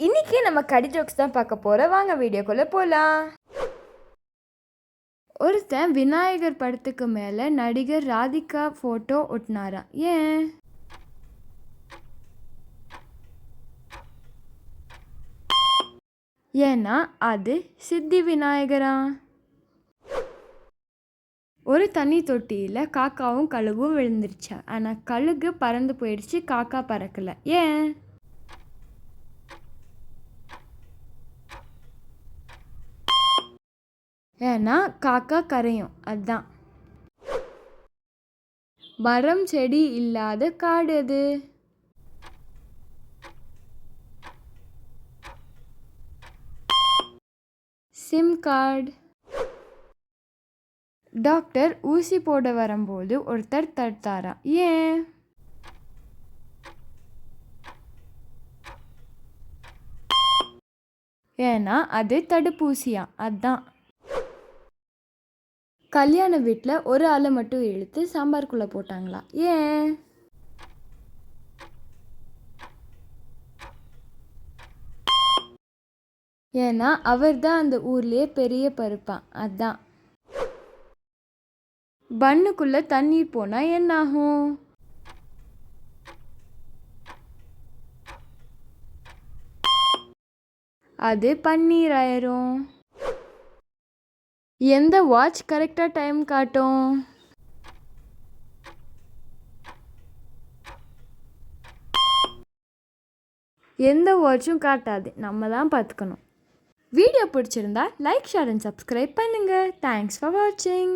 இன்னைக்கு நம்ம கடி ஜோக்ஸ் தான் பார்க்க போகிறோம் வாங்க வீடியோக்குள்ளே போகலாம் ஒருத்தன் விநாயகர் படத்துக்கு மேலே நடிகர் ராதிகா ஃபோட்டோ ஒட்டினாராம். ஏன்? ஏன்னா அது சித்தி விநாயகரா? ஒரு தண்ணி தொட்டியில் காக்காவும் கழுகும் விழுந்துருச்சா. ஆனால் கழுகு பறந்து போயிடுச்சு காக்கா பறக்கல. ஏன்? ஏன்னா காக்கா கரையும். அதான். மரம் செடி இல்லாத காடு அது. சிம் கார்டு டாக்டர் ஊசி போட வரும்போது ஒருத்தர் தடுத்தாரா? ஏன்? ஏன்னா அது தடுப்பூசியா? அதான். கல்யாண வீட்டில் ஒரு ஆளை மட்டும் இழுத்து சாம்பாருக்குள்ளே போட்டாங்களா? ஏன்? ஏன்னா அவர் தான் அந்த ஊர்லேயே பெரிய பருப்பான் அதான். பண்ணுக்குள்ளே தண்ணீர் போனால் என்ன ஆகும் அது பன்னீர் ஆயிரும் எந்த வாட்ச் கரெக்டாக டைம் காட்டும்? எந்த வாட்சும் காட்டாது. நம்ம தான் பார்த்துக்கணும். வீடியோ பிடிச்சிருந்தா லைக் ஷேர் அண்ட் சப்ஸ்கிரைப் பண்ணுங்கள் தேங்க்ஸ் ஃபார் வாட்சிங்